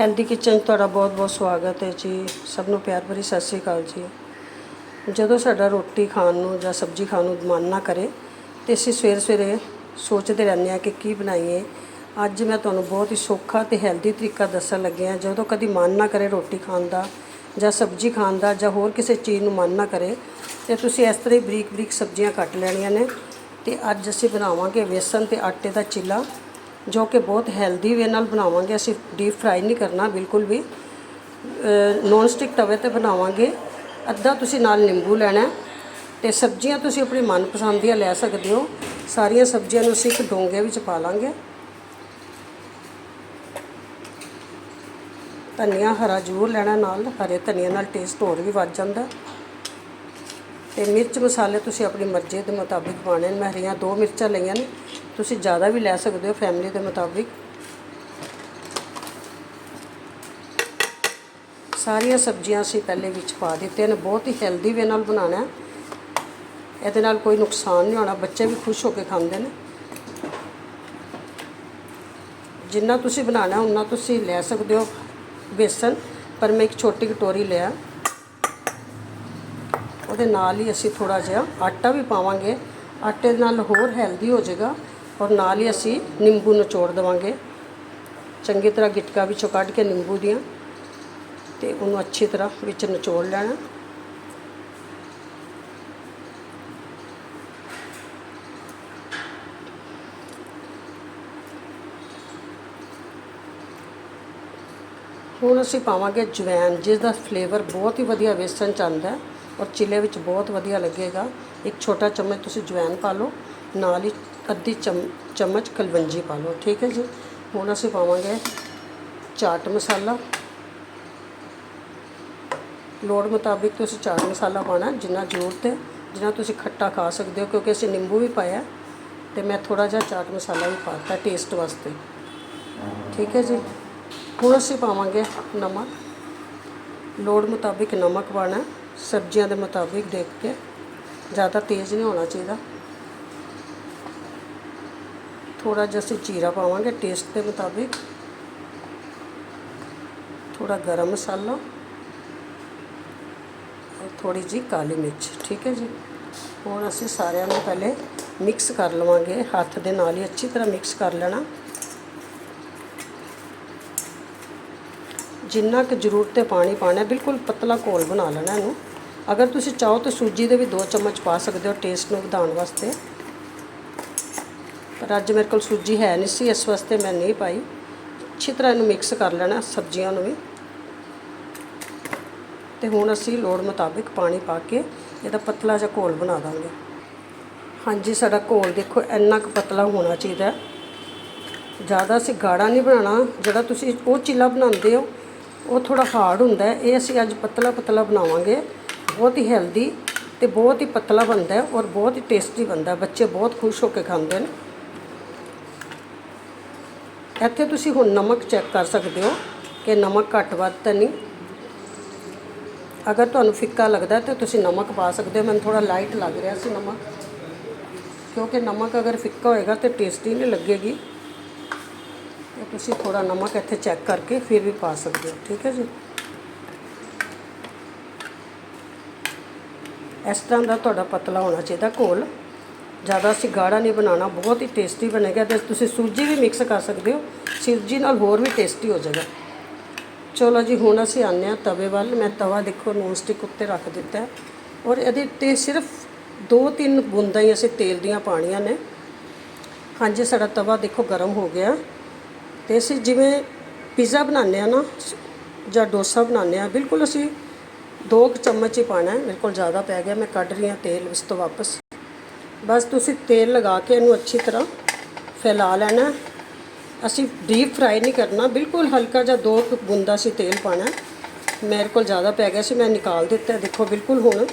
Healthy kitchen 'ਚ ਤੁਹਾਡਾ ਬਹੁਤ-ਬਹੁਤ ਸਵਾਗਤ ਹੈ ਜੀ। ਸਭ ਨੂੰ ਪਿਆਰ ਭਰੀ ਸਤਿ ਸ੍ਰੀ ਅਕਾਲ ਜੀ। ਜਦੋਂ ਸਾਡਾ ਰੋਟੀ ਖਾਣ ਨੂੰ ਜਾਂ ਸਬਜ਼ੀ ਖਾਣ ਨੂੰ ਮਨ ਨਾ ਕਰੇ, ਤੇ ਅਸੀਂ ਸਵੇਰੇ ਸਵੇਰੇ ਸੋਚਦੇ ਰਹਿੰਦੇ ਹਾਂ ਕਿ ਕੀ ਬਣਾਈਏ। ਅੱਜ ਮੈਂ ਤੁਹਾਨੂੰ ਬਹੁਤ ਹੀ ਸੌਖਾ ਤੇ ਹੈਲਦੀ ਤਰੀਕਾ ਦੱਸਣ ਲੱਗੇ ਹਾਂ। ਜਦੋਂ ਕਦੀ ਮਨ ਨਾ ਕਰੇ ਰੋਟੀ ਖਾਣ ਦਾ ਜਾਂ ਸਬਜ਼ੀ ਖਾਣ ਦਾ ਜਾਂ ਹੋਰ ਕਿਸੇ ਚੀਜ਼ ਨੂੰ ਮਨ ਨਾ ਕਰੇ, ਤੇ ਤੁਸੀਂ ਇਸ ਤਰ੍ਹਾਂ ਹੀ ਬਰੀਕ ਬਰੀਕ ਸਬਜ਼ੀਆਂ ਕੱਟ ਲੈਣੀਆਂ ਨੇ। ਤੇ ਅੱਜ ਅਸੀਂ ਬਣਾਵਾਂਗੇ ਵੇਸਣ ਤੇ ਆਟੇ ਦਾ ਚਿੱਲਾ। ਜੋ ਕਿ ਬਹੁਤ ਹੈਲਦੀ ਵੇ ਨਾਲ ਬਣਾਵਾਂਗੇ। ਅਸੀਂ ਡੀਪ ਫਰਾਈ ਨਹੀਂ ਕਰਨਾ, ਬਿਲਕੁਲ ਵੀ। ਨੌਨ ਸਟਿਕ ਤਵੇ ਤੇ ਬਣਾਵਾਂਗੇ। ਅੱਧਾ ਤੁਸੀਂ ਨਾਲ ਨਿੰਬੂ ਲੈਣਾ ਹੈ ਤੇ ਸਬਜ਼ੀਆਂ ਤੁਸੀਂ ਆਪਣੀ ਮਨਪਸੰਦ ਦੀਆਂ ਲੈ ਸਕਦੇ ਹੋ। ਸਾਰੀਆਂ ਸਬਜ਼ੀਆਂ ਨੂੰ ਅਸੀਂ ਇੱਕ ਡੋਂਗੇ ਵਿੱਚ ਪਾ ਲਾਂਗੇ। ਧਨੀਆ ਹਰਾ ਜ਼ਰੂਰ ਲੈਣਾ ਨਾਲ, ਹਰੇ ਧਨੀਆ ਨਾਲ ਟੇਸਟ ਹੋਰ ਵੀ ਵੱਧ ਜਾਂਦਾ। ਤੇ ਮਿਰਚ ਮਸਾਲੇ ਤੁਸੀਂ ਆਪਣੀ ਮਰਜ਼ੀ ਦੇ ਮੁਤਾਬਿਕ ਪਾਣੇ ਨੇ। ਮੈਂ ਹਰੀਆਂ ਦੋ ਮਿਰਚਾਂ ਲਈਆਂ ਨੇ। ਤੁਸੀਂ ਜ਼ਿਆਦਾ ਵੀ ਲੈ ਸਕਦੇ ਹੋ ਫੈਮਿਲੀ ਦੇ ਮੁਤਾਬਿਕ। ਸਾਰੀਆਂ ਸਬਜ਼ੀਆਂ ਅਸੀਂ ਪਹਿਲੇ ਵਿੱਚ ਪਾ ਦਿੱਤੀਆਂ ਨੇ, ਬਹੁਤ ਹੀ ਹੈਲਦੀ ਵੇ ਨਾਲ ਬਣਾਉਣਾ ਹੈ। ਇਹਦੇ ਨਾਲ ਕੋਈ ਨੁਕਸਾਨ ਨਹੀਂ ਹੋਣਾ, ਬੱਚੇ ਵੀ ਖੁਸ਼ ਹੋ ਕੇ ਖਾਂਦੇ ਨੇ। ਜਿੰਨਾ ਤੁਸੀਂ ਬਣਾਉਣਾ, ਉਨਾ ਤੁਸੀਂ ਲੈ ਸਕਦੇ ਹੋ ਬੇਸਨ, ਪਰ ਮੈਂ ਇੱਕ ਛੋਟੀ ਕਟੋਰੀ ਲਿਆ। ਉਹਦੇ ਨਾਲ ਹੀ ਅਸੀਂ ਥੋੜਾ ਜਿਹਾ ਆਟਾ ਵੀ ਪਾਵਾਂਗੇ। ਆਟੇ ਦੇ ਨਾਲ ਹੋਰ ਹੈਲਦੀ ਹੋ ਜਾਏਗਾ। ਔਰ ਨਾਲ ਹੀ ਅਸੀਂ ਨਿੰਬੂ ਨਿਚੋੜ ਦੇਵਾਂਗੇ। ਚੰਗੀ ਤਰ੍ਹਾਂ ਗਿਟਕਾ ਵਿੱਚੋਂ ਕੱਢ ਕੇ ਨਿੰਬੂ ਦੀਆਂ ਤੇ ਉਹਨੂੰ ਅੱਛੀ ਤਰ੍ਹਾਂ ਵਿੱਚ ਨਿਚੋੜ ਲੈਣਾ। ਹੁਣ ਅਸੀਂ ਪਾਵਾਂਗੇ ਜਵੈਨ ਜਿਸ ਦਾ ਫਲੇਵਰ ਬਹੁਤ ਹੀ ਵਧੀਆ ਵੇਸਣ ਚ ਆਉਂਦਾ ਔਰ ਚਿੱਲੇ ਵਿੱਚ ਬਹੁਤ ਵਧੀਆ ਲੱਗੇਗਾ। ਇੱਕ ਛੋਟਾ ਚਮਚ ਤੁਸੀਂ ਜਵੈਨ ਪਾ ਲਓ। ਨਾਲ ਹੀ ਅੱਧੀ ਚਮ, ਚਮਚ ਕਲਵੰਜੀ ਪਾ ਲਓ, ਠੀਕ ਹੈ ਜੀ? ਹੁਣ ਅਸੀਂ ਪਾਵਾਂਗੇ ਚਾਟ ਮਸਾਲਾ। ਲੋੜ ਮੁਤਾਬਿਕ ਤੁਸੀਂ ਚਾਟ ਮਸਾਲਾ ਪਾਣਾ ਜਿੰਨਾ ਜ਼ਰੂਰਤ ਹੈ ਜਿੰਨਾ ਤੁਸੀਂ ਖੱਟਾ ਖਾ ਸਕਦੇ ਹੋ, ਕਿਉਂਕਿ ਅਸੀਂ ਨਿੰਬੂ ਵੀ ਪਾਇਆ, ਤੇ ਮੈਂ ਥੋੜਾ ਜਿਹਾ ਚਾਟ ਮਸਾਲਾ ਵੀ ਪਾਤਾ ਟੇਸਟ ਵਾਸਤੇ। ਠੀਕ ਹੈ ਜੀ? ਹੁਣ ਅਸੀਂ ਪਾਵਾਂਗੇ ਨਮਕ। ਲੋੜ ਮੁਤਾਬਿਕ ਨਮਕ ਪਾਣਾ ਸਬਜ਼ੀਆਂ ਦੇ ਮੁਤਾਬਿਕ ਦੇਖ ਕੇ, ਜ਼ਿਆਦਾ ਤੇਜ਼ ਨਹੀਂ ਹੋਣਾ ਚਾਹੀਦਾ। ਥੋੜਾ ਜਿਹਾ ਅਸੀਂ ਜੀਰਾ ਪਾਵਾਂਗੇ ਟੇਸਟ ਦੇ ਮੁਤਾਬਿਕ। ਥੋੜਾ ਗਰਮ ਮਸਾਲਾ ਔਰ ਥੋੜੀ ਜੀ ਕਾਲੀ ਮਿਰਚ, ਠੀਕ ਹੈ ਜੀ? ਹੁਣ ਅਸੀਂ ਸਾਰਿਆਂ ਨੂੰ ਪਹਿਲੇ ਮਿਕਸ ਕਰ ਲਵਾਂਗੇ, ਹੱਥ ਦੇ ਨਾਲ ਹੀ ਅੱਛੀ ਤਰ੍ਹਾਂ ਮਿਕਸ ਕਰ ਲੈਣਾ। ਜਿੰਨਾ ਕਿ ਜ਼ਰੂਰਤ ਹੈ ਪਾਣੀ ਪਾਣਾ ਬਿਲਕੁਲ ਪਤਲਾ ਘੋਲ ਬਣਾ ਲੈਣਾ ਇਹਨੂੰ। ਅਗਰ ਤੁਸੀਂ ਚਾਹੋ ਤਾਂ ਸੂਜੀ ਦੇ ਵੀ 2 ਚਮਚ ਪਾ ਸਕਦੇ ਹੋ ਟੇਸਟ ਨੂੰ ਵਧਾਉਣ ਵਾਸਤੇ। ਪਰ ਅੱਜ ਮੇਰੇ ਕੋਲ ਸੂਜੀ ਹੈ ਨਹੀਂ ਸੀ, ਇਸ ਵਾਸਤੇ ਮੈਂ ਨਹੀਂ ਪਾਈ। ਅੱਛੀ ਤਰ੍ਹਾਂ ਇਹਨੂੰ ਮਿਕਸ ਕਰ ਲੈਣਾ ਸਬਜ਼ੀਆਂ ਨੂੰ ਵੀ। ਤੇ ਹੁਣ ਅਸੀਂ ਲੋੜ ਮੁਤਾਬਿਕ ਪਾਣੀ ਪਾ ਕੇ ਇਹਦਾ ਪਤਲਾ ਜਿਹਾ ਘੋਲ ਬਣਾ ਦਾਂਗੇ। ਹਾਂਜੀ, ਸਾਡਾ ਘੋਲ ਦੇਖੋ, ਇੰਨਾ ਕੁ ਪਤਲਾ ਹੋਣਾ ਚਾਹੀਦਾ। ਜ਼ਿਆਦਾ ਅਸੀਂ ਗਾੜਾ ਨਹੀਂ ਬਣਾਉਣਾ, ਜਿਹੜਾ ਤੁਸੀਂ ਉਹ ਚਿੱਲਾ ਬਣਾਉਂਦੇ ਹੋ, ਉਹ ਥੋੜਾ ਹਾਰਡ ਹੁੰਦਾ ਇਹ ਅਸੀਂ ਅੱਜ ਪਤਲਾ ਪਤਲਾ ਬਣਾਵਾਂਗੇ। ਬਹੁਤ ਹੀ ਹੈਲਦੀ ਤੇ ਬਹੁਤ ਹੀ ਪਤਲਾ ਬਣਦਾ ਔਰ ਬਹੁਤ ਹੀ ਟੇਸਟੀ ਬਣਦਾ ਬੱਚੇ ਬਹੁਤ ਖੁਸ਼ ਹੋ ਕੇ ਖਾਂਦੇ ਨੇ। ਇੱਥੇ ਤੁਸੀਂ ਹੁਣ ਨਮਕ ਚੈੱਕ ਕਰ ਸਕਦੇ ਹੋ ਕਿ ਨਮਕ ਘੱਟ ਵੱਧ ਤਾਂ ਨਹੀਂ। ਅਗਰ ਤੁਹਾਨੂੰ ਫਿੱਕਾ ਲੱਗਦਾ ਤਾਂ ਤੁਸੀਂ ਨਮਕ ਪਾ ਸਕਦੇ ਹੋ। ਮੈਨੂੰ ਥੋੜਾ ਲਾਈਟ ਲੱਗ ਰਿਹਾ ਸੀ ਨਮਕ। ਕਿਉਂਕਿ ਨਮਕ ਅਗਰ ਫਿੱਕਾ ਹੋਏਗਾ ਤਾਂ ਟੇਸਟੀ ਨਹੀਂ ਲੱਗੇਗੀ। ਤੇ ਤੁਸੀਂ ਥੋੜਾ ਨਮਕ ਇੱਥੇ ਚੈੱਕ ਕਰਕੇ ਫਿਰ ਵੀ ਪਾ ਸਕਦੇ ਹੋ। ਠੀਕ ਹੈ ਜੀ? ਇਸ ਤਰ੍ਹਾਂ ਦਾ ਤੁਹਾਡਾ ਪਤਲਾ ਹੋਣਾ ਚਾਹੀਦਾ ਘੋਲ। ਜ਼ਿਆਦਾ ਅਸੀਂ ਗਾੜਾ ਨਹੀਂ ਬਣਾਉਣਾ, ਬਹੁਤ ਹੀ ਟੇਸਟੀ ਬਣੇਗਾ ਤੇ ਤੁਸੀਂ ਸੂਜੀ ਵੀ ਮਿਕਸ ਕਰ ਸਕਦੇ ਹੋ। ਸੂਜੀ ਨਾਲ ਹੋਰ ਵੀ ਟੇਸਟੀ ਹੋ ਜਾਏਗਾ। ਚਲੋ ਜੀ, ਹੁਣ ਅਸੀਂ ਆਉਂਦੇ ਹਾਂ ਤਵੇ ਵੱਲ। ਮੈਂ ਤਵਾ ਦੇਖੋ ਨੋਨ ਸਟਿਕ ਉੱਤੇ ਰੱਖ ਦਿੱਤਾ ਹੈ। ਔਰ ਇਹਦੇ ਉੱਤੇ ਸਿਰਫ ਦੋ ਤਿੰਨ ਬੂੰਦਾਂ ਹੀ ਅਸੀਂ ਤੇਲ ਦੀਆਂ ਪਾਣੀਆਂ ਨੇ। ਹਾਂਜੀ, ਸਾਡਾ ਤਵਾ ਦੇਖੋ ਗਰਮ ਹੋ ਗਿਆ। ਤੇ ਅਸੀਂ ਜਿਵੇਂ ਪੀਜ਼ਾ ਬਣਾਉਂਦੇ ਆ ਨਾ, ਜਾਂ ਡੋਸਾ ਬਣਾਉਂਦੇ ਆ ਬਿਲਕੁਲ ਅਸੀਂ ਦੋ ਕੁ ਚਮਚ ਹੀ ਪਾਣਾ ਹੈ। ਮੇਰੇ ਕੋਲ ਜ਼ਿਆਦਾ ਪੈ ਗਿਆ, ਮੈਂ ਕੱਢ ਰਹੀ ਹਾਂ ਤੇਲ ਉਸ ਤੋਂ ਵਾਪਸ। ਬਸ ਤੁਸੀਂ ਤੇਲ ਲਗਾ ਕੇ ਇਹਨੂੰ ਅੱਛੀ ਤਰ੍ਹਾਂ ਫੈਲਾ ਲੈਣਾ ਅਸੀਂ ਡੀਪ ਫਰਾਈ ਨਹੀਂ ਕਰਨਾ, ਬਿਲਕੁਲ ਹਲਕਾ ਜਿਹਾ ਦੋ ਕੁ ਬੂੰਦਾ ਸੀ ਤੇਲ ਪਾਣਾ ਮੇਰੇ ਕੋਲ ਜ਼ਿਆਦਾ ਪੈ ਗਿਆ ਸੀ, ਮੈਂ ਨਿਕਾਲ ਦਿੱਤਾ ਦੇਖੋ, ਬਿਲਕੁਲ ਹੁਣ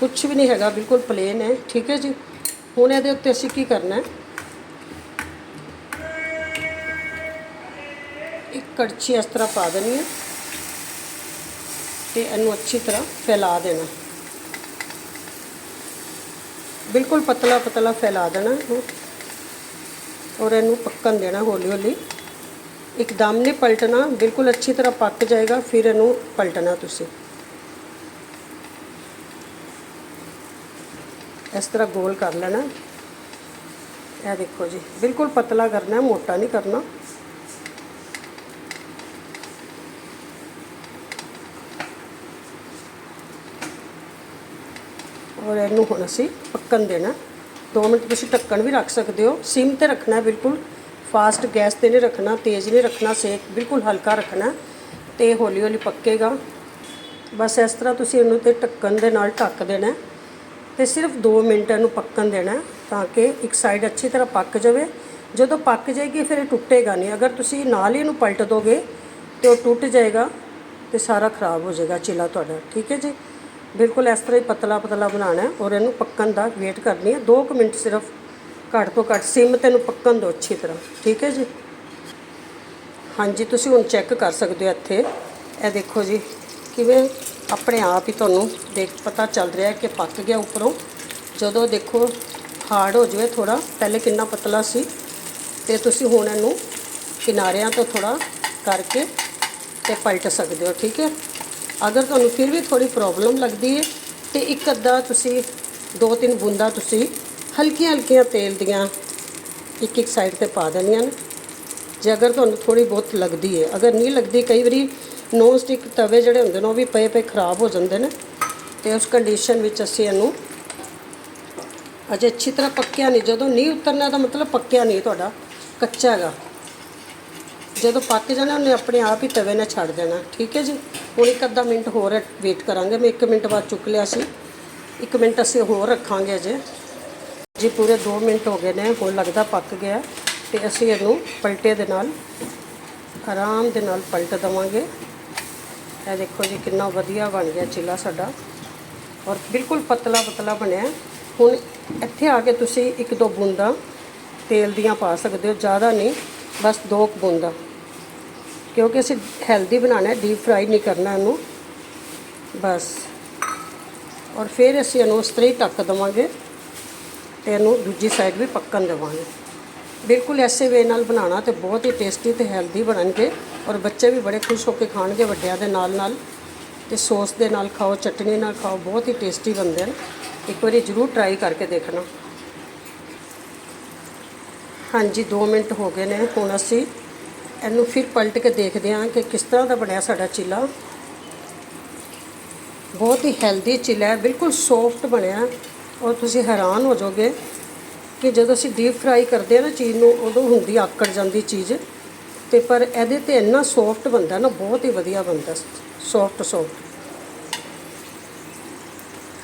ਕੁਝ ਵੀ ਨਹੀਂ ਹੈਗਾ, ਬਿਲਕੁਲ ਪਲੇਨ ਹੈ। ਠੀਕ ਹੈ ਜੀ? ਹੁਣ ਇਹਦੇ ਉੱਤੇ ਅਸੀਂ ਕੀ ਕਰਨਾ ਹੈ? ਇੱਕ ਕੜਛੀ ਇਸ ਤਰ੍ਹਾਂ ਪਾ ਦੇਣੀ ਹੈ ਤੇ ਇਹਨੂੰ ਅੱਛੀ ਤਰ੍ਹਾਂ ਫੈਲਾ ਦੇਣਾ ਬਿਲਕੁਲ ਪਤਲਾ ਪਤਲਾ ਫੈਲਾ ਦੇਣਾ ਇਹਨੂੰ ਔਰ ਇਹਨੂੰ ਪੱਕਣ ਦੇਣਾ ਹੌਲੀ ਹੌਲੀ। ਇੱਕਦਮ ਨਹੀਂ ਪਲਟਣਾ, ਬਿਲਕੁਲ ਅੱਛੀ ਤਰ੍ਹਾਂ ਪੱਕ ਜਾਏਗਾ, ਫਿਰ ਇਹਨੂੰ ਪਲਟਣਾ ਤੁਸੀਂ। ਇਸ ਤਰ੍ਹਾਂ ਗੋਲ ਕਰ ਲੈਣਾ। ਇਹ ਦੇਖੋ ਜੀ, ਬਿਲਕੁਲ ਪਤਲਾ ਕਰਨਾ, ਮੋਟਾ ਨਹੀਂ ਕਰਨਾ। ਔਰ ਇਹਨੂੰ ਹੁਣ ਅਸੀਂ ਪੱਕਣ ਦੇਣਾ। 2 ਮਿੰਟ ਤੁਸੀਂ ਢੱਕਣ ਵੀ ਰੱਖ ਸਕਦੇ ਹੋ। ਸਿਮ ਤੇ ਰੱਖਣਾ ਬਿਲਕੁਲ। ਫਾਸਟ ਗੈਸ ਤੇ ਨਹੀਂ ਰੱਖਣਾ, ਤੇਜ਼ ਨਹੀਂ ਰੱਖਣਾ, ਸੇਕ ਬਿਲਕੁਲ ਹਲਕਾ ਰੱਖਣਾ ਤੇ ਹੌਲੀ ਹੌਲੀ ਪੱਕੇਗਾ। ਬਸ ਇਸ ਤਰ੍ਹਾਂ ਤੁਸੀਂ ਇਹਨੂੰ ਤੇ ਢੱਕਣ ਦੇ ਨਾਲ ਢੱਕ ਦੇਣਾ ਹੈ ਤੇ ਸਿਰਫ 2 ਮਿੰਟ ਇਹਨੂੰ ਪੱਕਣ ਦੇਣਾ ਤਾਂ ਕਿ ਇੱਕ ਸਾਈਡ ਅੱਛੀ ਤਰ੍ਹਾਂ ਪੱਕ ਜਾਵੇ। ਜਦੋਂ ਪੱਕ ਜਾਏਗੀ ਫਿਰ ਇਹ ਟੁੱਟੇਗਾ ਨਹੀਂ। ਅਗਰ ਤੁਸੀਂ ਨਾਲ ਹੀ ਇਹਨੂੰ ਪਲਟ ਦੋਗੇ ਤੇ ਉਹ ਟੁੱਟ ਜਾਏਗਾ ਤੇ ਸਾਰਾ ਖਰਾਬ ਹੋ ਜਾਏਗਾ ਚਿਲਾ ਤੁਹਾਡਾ। ਠੀਕ ਹੈ ਜੀ? ਬਿਲਕੁਲ ਇਸ ਤਰ੍ਹਾਂ ਹੀ ਪਤਲਾ ਪਤਲਾ ਬਣਾਉਣਾ ਹੈ ਔਰ ਇਹਨੂੰ ਪੱਕਣ ਦਾ ਵੇਟ ਕਰਨੀ ਹੈ। 2 ਮਿੰਟ ਸਿਰਫ ਘੱਟ ਤੋਂ ਘੱਟ ਸਿਮ ਤੇ ਇਹਨੂੰ ਪੱਕਣ ਦਿਓ ਅੱਛੀ ਤਰ੍ਹਾਂ। ਠੀਕ ਹੈ ਜੀ? ਹਾਂਜੀ, ਤੁਸੀਂ ਹੁਣ ਚੈੱਕ ਕਰ ਸਕਦੇ ਹੋ ਇੱਥੇ। ਇਹ ਦੇਖੋ ਜੀ, ਕਿਵੇਂ ਆਪਣੇ ਆਪ ਹੀ ਤੁਹਾਨੂੰ ਦੇਖ ਪਤਾ ਚੱਲ ਰਿਹਾ ਕਿ ਪੱਕ ਗਿਆ ਉੱਪਰੋਂ। ਜਦੋਂ ਦੇਖੋ ਹਾਰਡ ਹੋ ਜਾਵੇ ਥੋੜਾ ਪਹਿਲੇ ਕਿੰਨਾ ਪਤਲਾ ਸੀ। ਤੇ ਤੁਸੀਂ ਹੁਣ ਇਹਨੂੰ ਕਿਨਾਰਿਆਂ ਤੋਂ ਥੋੜਾ ਕਰਕੇ ਤੇ ਪਲਟ ਸਕਦੇ ਹੋ, ਠੀਕ ਹੈ? ਅਗਰ ਤੁਹਾਨੂੰ ਫਿਰ ਵੀ ਥੋੜੀ ਪ੍ਰੋਬਲਮ ਲੱਗਦੀ ਹੈ ਤੇ ਇੱਕ ਅੱਧਾ ਤੁਸੀਂ, ਦੋ ਤਿੰਨ ਬੂੰਦਾਂ ਤੁਸੀਂ ਹਲਕੀਆਂ ਹਲਕੀਆਂ ਤੇਲ ਦੀਆਂ ਇੱਕ ਇੱਕ ਸਾਈਡ ਤੇ ਪਾ ਦੇਣੀਆਂ ਨੇ। ਜੇ ਅਗਰ ਤੁਹਾਨੂੰ ਥੋੜੀ ਬਹੁਤ ਲੱਗਦੀ ਹੈ, ਅਗਰ ਨਹੀਂ ਲੱਗਦੀ, ਕਈ ਵਾਰੀ ਨੋਨ ਸਟਿਕ ਤਵੇ ਜਿਹੜੇ ਹੁੰਦੇ ਨੇ ਉਹ ਵੀ ਪਏ ਪਏ ਖਰਾਬ ਹੋ ਜਾਂਦੇ ਨੇ ਤੇ ਉਸ ਕੰਡੀਸ਼ਨ ਵਿੱਚ ਅਸੀਂ ਇਹਨੂੰ ਅਜੇ ਅੱਛੀ ਤਰ੍ਹਾਂ ਪੱਕਿਆ ਨਹੀਂ। ਜਦੋਂ ਨਹੀਂ ਉਤਰਨਾ ਤਾਂ ਮਤਲਬ ਪੱਕਿਆ ਨਹੀਂ ਤੁਹਾਡਾ, ਕੱਚਾ ਹੈਗਾ। ਜਦੋਂ ਪੱਕ ਜਾਣਾ ਉਹਨੇ ਆਪਣੇ ਆਪ ਹੀ ਤਵੇ ਨਾਲ ਛੱਡ ਦੇਣਾ। ਠੀਕ ਹੈ ਜੀ? ਹੁਣ ਇੱਕ ਅੱਧਾ ਮਿੰਟ ਹੋਰ ਵੇਟ ਕਰਾਂਗੇ। ਮੈਂ 1 ਮਿੰਟ ਬਾਅਦ ਚੁੱਕ ਲਿਆ ਸੀ। 1 ਮਿੰਟ ਅਸੀਂ ਹੋਰ ਰੱਖਾਂਗੇ ਅਜੇ। ਜੀ, ਪੂਰੇ 2 ਮਿੰਟ ਹੋ ਗਏ ਨੇ। ਹੁਣ ਲੱਗਦਾ ਪੱਕ ਗਿਆ। ਤੇ ਅਸੀਂ ਇਹਨੂੰ ਪਲਟੇ ਦੇ ਨਾਲ, ਆਰਾਮ ਦੇ ਨਾਲ ਪਲਟ ਦਵਾਂਗੇ। ਇਹ ਦੇਖੋ ਜੀ, ਕਿੰਨਾ ਵਧੀਆ ਬਣ ਗਿਆ ਚਿੱਲਾ ਸਾਡਾ। ਔਰ ਬਿਲਕੁਲ ਪਤਲਾ ਪਤਲਾ ਬਣਿਆ। ਹੁਣ ਇੱਥੇ ਆ ਕੇ ਤੁਸੀਂ ਇੱਕ ਦੋ ਬੂੰਦਾਂ ਤੇਲ ਦੀਆਂ ਪਾ ਸਕਦੇ ਹੋ। ਜ਼ਿਆਦਾ ਨਹੀਂ, ਬਸ ਦੋ ਕੁ ਬੂੰਦਾਂ। ਕਿਉਂਕਿ ਅਸੀਂ ਹੈਲਦੀ ਬਣਾਉਣਾ ਹੈ ਡੀਪ ਫਰਾਈ ਨਹੀਂ ਕਰਨਾ ਇਹਨੂੰ। ਬਸ। ਔਰ ਫਿਰ ਅਸੀਂ ਇਹਨੂੰ ਉਸ ਤਰ੍ਹਾਂ ਹੀ ਢੱਕ ਦੇਵਾਂਗੇ ਤੇ ਇਹਨੂੰ ਦੂਜੀ ਸਾਈਡ ਵੀ ਪੱਕਣ ਦੇਵਾਂਗੇ। ਬਿਲਕੁਲ ਐਸੇ ਵੇ ਨਾਲ ਬਣਾਉਣਾ ਤੇ ਬਹੁਤ ਹੀ ਟੇਸਟੀ ਤੇ ਹੈਲਦੀ ਬਣਨਗੇ ਔਰ ਬੱਚੇ ਵੀ ਬੜੇ ਖੁਸ਼ ਹੋ ਕੇ ਖਾਣਗੇ ਵੱਡਿਆਂ ਦੇ ਨਾਲ ਨਾਲ। ਤੇ ਸੌਸ ਦੇ ਨਾਲ ਖਾਓ, ਚਟਨੀ ਨਾਲ ਖਾਓ, ਬਹੁਤ ਹੀ ਟੇਸਟੀ ਬਣਦੇ ਨੇ ਇੱਕ ਵਾਰੀ ਜ਼ਰੂਰ ਟਰਾਈ ਕਰਕੇ ਦੇਖਣਾ। ਹਾਂਜੀ 2 ਮਿੰਟ ਹੋ ਗਏ ਨੇ। ਹੁਣ ਅਸੀਂ ਇਹਨੂੰ ਫਿਰ ਪਲਟ ਕੇ ਦੇਖਦੇ ਹਾਂ ਕਿ ਕਿਸ ਤਰ੍ਹਾਂ ਦਾ ਬਣਿਆ ਸਾਡਾ ਚਿੱਲਾ। ਬਹੁਤ ਹੀ ਹੈਲਦੀ ਚਿੱਲਾ ਹੈ, ਬਿਲਕੁਲ ਸੌਫਟ ਬਣਿਆ। ਔਰ ਤੁਸੀਂ ਹੈਰਾਨ ਹੋ ਜਾਓਗੇ ਕਿ ਜਦੋਂ ਅਸੀਂ ਡੀਪ ਫਰਾਈ ਕਰਦੇ ਹਾਂ ਨਾ ਚੀਜ਼ ਨੂੰ, ਉਦੋਂ ਹੁੰਦੀ ਆਕੜ ਜਾਂਦੀ ਚੀਜ਼। ਤੇ ਪਰ ਇਹਦੇ ਤੇ ਇੰਨਾ ਸੌਫਟ ਬਣਦਾ ਨਾ, ਬਹੁਤ ਹੀ ਵਧੀਆ ਬਣਦਾ। ਸੌਫਟ ਸੌਫਟ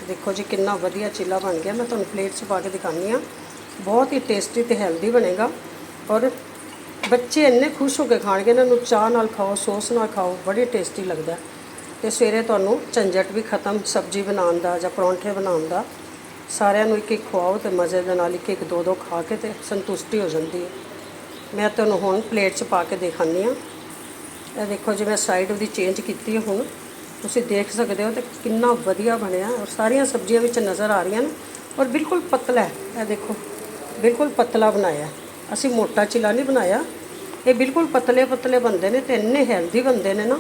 ਦੇਖੋ ਜੀ ਕਿੰਨਾ ਵਧੀਆ ਚਿੱਲਾ ਬਣ ਗਿਆ। ਮੈਂ ਤੁਹਾਨੂੰ ਪਲੇਟ 'ਚ ਪਾ ਕੇ ਦਿਖਾਉਂਦੀ ਆ ਬਹੁਤ ਹੀ ਟੇਸਟੀ ਤੇ ਹੈਲਦੀ ਬਣੇਗਾ। ਔਰ ਬੱਚੇ ਇੰਨੇ ਖੁਸ਼ ਹੋ ਕੇ ਖਾਣਗੇ ਇਹਨਾਂ ਨੂੰ ਚਾਹ ਨਾਲ ਖਾਓ, ਸੌਸ ਨਾਲ ਖਾਓ, ਬੜੀ ਟੇਸਟੀ ਲੱਗਦਾ। ਤੇ ਸਵੇਰੇ ਤੁਹਾਨੂੰ ਝੰਜਟ ਵੀ ਖਤਮ, ਸਬਜ਼ੀ ਬਣਾਉਣ ਦਾ ਜਾਂ ਪਰੌਂਠੇ ਬਣਾਉਣ ਦਾ, ਸਾਰਿਆਂ ਨੂੰ ਇੱਕ ਇੱਕ ਖਵਾਓ ਤੇ ਮਜ਼ੇ ਦੇ ਨਾਲ ਇੱਕ ਇੱਕ ਦੋ ਦੋ ਖਾ ਕੇ ਤੇ ਸੰਤੁਸ਼ਟੀ ਹੋ ਜਾਂਦੀ ਹੈ। ਮੈਂ ਤੁਹਾਨੂੰ ਹੁਣ ਪਲੇਟ 'ਚ ਪਾ ਕੇ ਦਿਖਾਉਂਦੀ ਆ ਇਹ ਦੇਖੋ ਜੀ, ਮੈਂ ਸਾਈਡ ਉਹਦੀ ਚੇਂਜ ਕੀਤੀ ਹੈ ਹੁਣ। ਤੁਸੀਂ ਦੇਖ ਸਕਦੇ ਹੋ ਤੇ ਕਿੰਨਾ ਵਧੀਆ ਬਣਿਆ ਔਰ ਸਾਰੀਆਂ ਸਬਜ਼ੀਆਂ ਵਿੱਚ ਨਜ਼ਰ ਆ ਰਹੀਆਂ ਨੇ ਔਰ ਬਿਲਕੁਲ ਪਤਲਾ ਹੈ। ਇਹ ਦੇਖੋ, ਬਿਲਕੁਲ ਪਤਲਾ ਬਣਾਇਆ। ਅਸੀਂ ਮੋਟਾ ਚਿਲਾ ਨਹੀਂ ਬਣਾਇਆ। ਇਹ ਬਿਲਕੁਲ ਪਤਲੇ ਪਤਲੇ ਬਣਦੇ ਨੇ ਤੇ ਇੰਨੇ ਹੈਲਦੀ ਬਣਦੇ ਨੇ ਨਾ,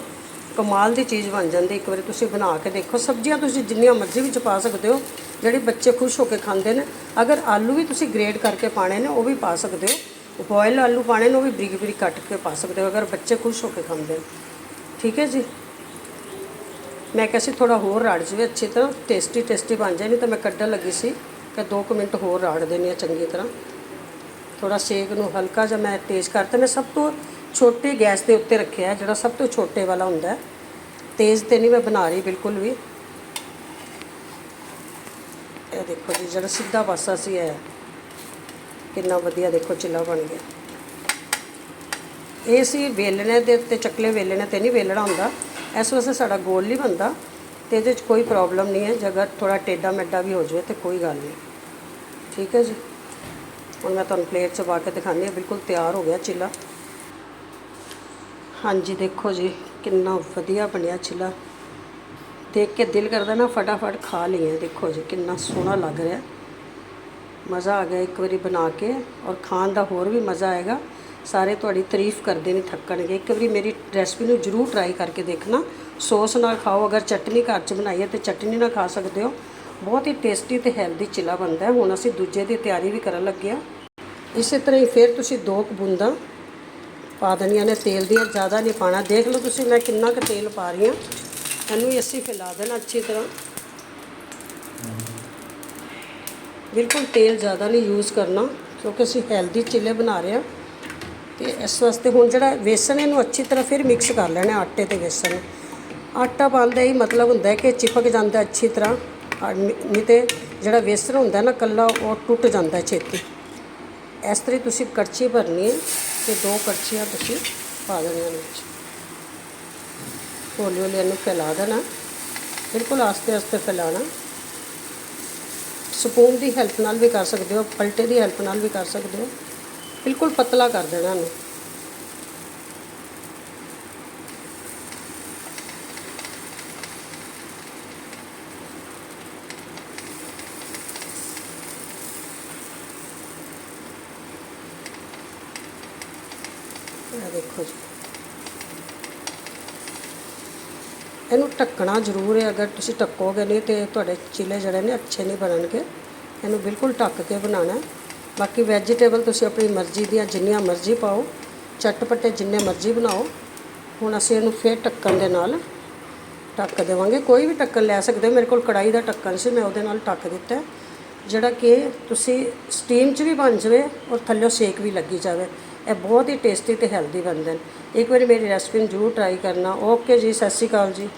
ਕਮਾਲ ਦੀ ਚੀਜ਼ ਬਣ ਜਾਂਦੀ, ਇੱਕ ਵਾਰੀ ਤੁਸੀਂ ਬਣਾ ਕੇ ਦੇਖੋ। ਸਬਜ਼ੀਆਂ ਤੁਸੀਂ ਜਿੰਨੀਆਂ ਮਰਜ਼ੀ ਵਿੱਚ ਪਾ ਸਕਦੇ ਹੋ, ਜਿਹੜੇ ਬੱਚੇ ਖੁਸ਼ ਹੋ ਕੇ ਖਾਂਦੇ ਨੇ, ਅਗਰ ਆਲੂ ਵੀ ਤੁਸੀਂ ਗ੍ਰੇਡ ਕਰਕੇ ਪਾਣੇ ਨੇ, ਉਹ ਵੀ ਪਾ ਸਕਦੇ ਹੋ। ਬੋਇਲ ਆਲੂ ਪਾਣੇ ਨੇ, ਉਹ ਵੀ ਬਰੀਕ ਬਰੀਕ ਕੱਟ ਕੇ ਪਾ ਸਕਦੇ ਹੋ, ਅਗਰ ਬੱਚੇ ਖੁਸ਼ ਹੋ ਕੇ ਖਾਂਦੇ। ਨੇ ਠੀਕ ਹੈ ਜੀ? ਮੈਂ ਕਿਹਾ ਸੀ ਥੋੜਾ ਹੋਰ ਰਾੜ ਜਵੇ, ਅੱਛੀ ਤਰ੍ਹਾਂ ਟੇਸਟੀ ਟੇਸਟੀ ਬਣ ਜਾਏ, ਨਹੀਂ ਤਾਂ ਮੈਂ ਕੱਢਣ ਲੱਗੀ ਸੀ ਕਿ 2 ਮਿੰਟ ਹੋਰ ਰਾੜ ਦੇਣੀ ਆ ਚੰਗੀ ਤਰ੍ਹਾਂ। ਥੋੜਾ ਸੇਕ ਨੂੰ ਹਲਕਾ ਜਿਹਾ ਮੈਂ ਤੇਜ਼ ਕਰਤਾ। ਮੈਂ ਸਭ ਤੋਂ ਛੋਟੇ ਗੈਸ ਦੇ ਉੱਤੇ ਰੱਖਿਆ ਜਿਹੜਾ ਸਭ ਤੋਂ ਛੋਟੇ ਵਾਲਾ ਹੁੰਦਾ ਤੇਜ਼ ਤੇ ਨਹੀਂ ਮੈਂ ਬਣਾ ਰਹੀ ਬਿਲਕੁਲ ਵੀ। ਇਹ ਦੇਖੋ ਜੀ, ਜਿਹੜਾ ਸਿੱਧਾ ਪਾਸਾ ਸੀ ਹੈ ਕਿੰਨਾ ਵਧੀਆ ਦੇਖੋ, ਚਿੱਲਾ ਬਣ ਗਿਆ। ਇਹ ਸੀ ਵੇਲਣੇ ਦੇ ਉੱਤੇ, ਚੱਕਲੇ ਵੇਲਣੇ ਤੇ ਨਹੀਂ ਵੇਲਣਾ ਹੁੰਦਾ। ਇਸ ਵਾਸਤੇ ਸਾਡਾ ਗੋਲ ਨਹੀਂ ਬਣਦਾ ਤੇ ਇਹਦੇ 'ਚ ਕੋਈ ਪ੍ਰੋਬਲਮ ਨਹੀਂ ਹੈ। ਜੇ ਅਗਰ ਥੋੜਾ ਟੇਡਾ ਮੈਡਾ ਵੀ ਹੋ ਜਾਵੇ ਤੇ ਕੋਈ ਗੱਲ ਨਹੀਂ। ਠੀਕ ਹੈ ਜੀ? ਹੁਣ ਮੈਂ ਤੁਹਾਨੂੰ ਪਲੇਟ 'ਚ ਪਾ ਕੇ ਦਿਖਾਉਂਦੀ ਹਾਂ। ਬਿਲਕੁਲ ਤਿਆਰ ਹੋ ਗਿਆ ਚਿੱਲਾ। ਹਾਂਜੀ, ਦੇਖੋ ਜੀ, ਕਿੰਨਾ ਵਧੀਆ ਬਣਿਆ ਚਿੱਲਾ। ਦੇਖ ਕੇ ਦਿਲ ਕਰਦਾ ਨਾ, ਫਟਾਫਟ ਖਾ ਲਈਏ। ਦੇਖੋ ਜੀ, ਕਿੰਨਾ ਸੋਹਣਾ ਲੱਗ ਰਿਹਾ। ਮਜ਼ਾ ਆ ਗਿਆ ਇੱਕ ਵਾਰੀ ਬਣਾ ਕੇ ਔਰ ਖਾਣ ਦਾ ਹੋਰ ਵੀ ਮਜ਼ਾ ਆਏਗਾ। ਸਾਰੇ ਤੁਹਾਡੀ ਤਾਰੀਫ ਕਰਦੇ ਨਹੀਂ ਥੱਕਣਗੇ। ਇੱਕ ਵਾਰੀ ਮੇਰੀ ਰੈਸਪੀ ਨੂੰ ਜਰੂਰ ਟਰਾਈ ਕਰਕੇ ਦੇਖਣਾ। ਸੌਸ ਨਾਲ ਖਾਓ। ਅਗਰ ਚਟਨੀ ਘਰ 'ਚ ਬਣਾਈ ਹੈ ਤੇ ਚਟਨੀ ਨਾਲ ਖਾ ਸਕਦੇ ਹੋ। ਬਹੁਤ ਹੀ ਟੇਸਟੀ ਤੇ ਹੈਲਦੀ ਚਿਲਾ ਬਣਦਾ ਹੈ। ਹੁਣ ਅਸੀਂ ਦੂਜੇ ਦੀ ਤਿਆਰੀ ਵੀ ਕਰਨ ਲੱਗੇ ਹਾਂ। ਇਸੇ ਤਰ੍ਹਾਂ ਹੀ ਫਿਰ ਤੁਸੀਂ ਦੋ ਕੁ ਬੂੰਦਾਂ ਪਾ ਦੇਣੀਆਂ ਨੇ, ਤੇਲ ਦੀਆਂ ਜ਼ਿਆਦਾ ਨਹੀਂ ਪਾਣਾ ਦੇਖ ਲਓ ਤੁਸੀਂ ਮੈਂ ਕਿੰਨਾ ਕੁ ਤੇਲ ਪਾ ਰਹੀ ਹਾਂ। ਇਹਨੂੰ ਵੀ ਅਸੀਂ ਫੈਲਾ ਦੇਣਾ ਅੱਛੀ ਤਰ੍ਹਾਂ। ਬਿਲਕੁਲ ਤੇਲ ਜ਼ਿਆਦਾ ਨਹੀਂ ਯੂਜ਼ ਕਰਨਾ, ਕਿਉਂਕਿ ਅਸੀਂ ਹੈਲਦੀ ਚਿੱਲੇ ਬਣਾ ਰਹੇ ਹਾਂ। ਤੇ ਇਸ ਵਾਸਤੇ ਹੁਣ ਜਿਹੜਾ ਵੇਸਣ ਇਹਨੂੰ ਅੱਛੀ ਤਰ੍ਹਾਂ ਫਿਰ ਮਿਕਸ ਕਰ ਲੈਣਾ ਆਟੇ ਤੇ ਵੇਸਣ। ਆਟਾ ਪਾਉਂਦਾ ਹੀ ਮਤਲਬ ਹੁੰਦਾ ਹੈ ਕਿ ਚਿਪਕ ਜਾਂਦਾ ਅੱਛੀ ਤਰ੍ਹਾਂ। ਔਰ ਨਹੀਂ ਤੇ ਜਿਹੜਾ ਵੇਸਣ ਹੁੰਦਾ ਨਾ ਕੱਲਾ, ਉਹ ਟੁੱਟ ਜਾਂਦਾ ਛੇਤੀ। ਇਸ ਤਰ੍ਹਾਂ ਹੀ ਤੁਸੀਂ ਕੜਛੀ ਭਰਨੀ ਹੈ ਤੇ ਦੋ ਕੜਛੀਆਂ ਤੁਸੀਂ ਪਾ ਦੇਣੀਆਂ ਵਿੱਚ। ਹੌਲੀ ਹੌਲੀ ਇਹਨੂੰ ਫੈਲਾ ਦੇਣਾ। ਬਿਲਕੁਲ ਆਸਤੇ ਆਸਤੇ ਫੈਲਾਣਾ। ਸਪੂਨ ਦੀ ਹੈਲਪ ਨਾਲ ਵੀ ਕਰ ਸਕਦੇ ਹੋ, ਪਲਟੇ ਦੀ ਹੈਲਪ ਨਾਲ ਵੀ ਕਰ ਸਕਦੇ ਹੋ। ਬਿਲਕੁਲ ਪਤਲਾ ਕਰ ਦੇਣਾ ਇਹਨੂੰ। ਦੇਖੋ ਜੀ। ਇਹਨੂੰ ਢੱਕਣਾ ਜ਼ਰੂਰ ਹੈ, ਅਗਰ ਤੁਸੀਂ ਢੱਕੋਗੇ ਨਹੀਂ ਤੇ ਤੁਹਾਡੇ ਚਿਲੇ ਜਿਹੜੇ ਨੇ ਅੱਛੇ ਨਹੀਂ ਬਣਨਗੇ। ਇਹਨੂੰ ਬਿਲਕੁਲ ਢੱਕ ਕੇ ਬਣਾਉਣਾ ਬਾਕੀ ਵੈਜੀਟੇਬਲ ਤੁਸੀਂ ਆਪਣੀ ਮਰਜ਼ੀ ਦੀਆਂ ਜਿੰਨੀਆਂ ਮਰਜ਼ੀ ਪਾਓ, ਚਟਪਟੇ ਜਿੰਨੇ ਮਰਜ਼ੀ ਬਣਾਓ। ਹੁਣ ਅਸੀਂ ਇਹਨੂੰ ਫੇਰ ਢੱਕਣ ਦੇ ਨਾਲ ਢੱਕ ਦੇਵਾਂਗੇ। ਕੋਈ ਵੀ ਟੱਕਣ ਲੈ ਸਕਦੇ ਹੋ। ਮੇਰੇ ਕੋਲ ਕੜਾਈ ਦਾ ਟੱਕਣ ਸੀ, ਮੈਂ ਉਹਦੇ ਨਾਲ ਢੱਕ ਦਿੱਤਾ ਜਿਹੜਾ ਕਿ ਤੁਸੀਂ ਸਟੀਮ 'ਚ ਵੀ ਬਣ ਜਾਵੇ ਔਰ ਥੱਲੇ ਸੇਕ ਵੀ ਲੱਗੀ ਜਾਵੇ। ਇਹ ਬਹੁਤ ਹੀ ਟੇਸਟੀ ਅਤੇ ਹੈਲਦੀ ਬਣਦੇ ਨੇ। ਇੱਕ ਵਾਰੀ ਮੇਰੀ ਰੈਸਪੀ ਨੂੰ ਜ਼ਰੂਰ ਟਰਾਈ ਕਰਨਾ। ਓਕੇ ਜੀ, ਸਤਿ ਸ਼੍ਰੀ ਅਕਾਲ ਜੀ।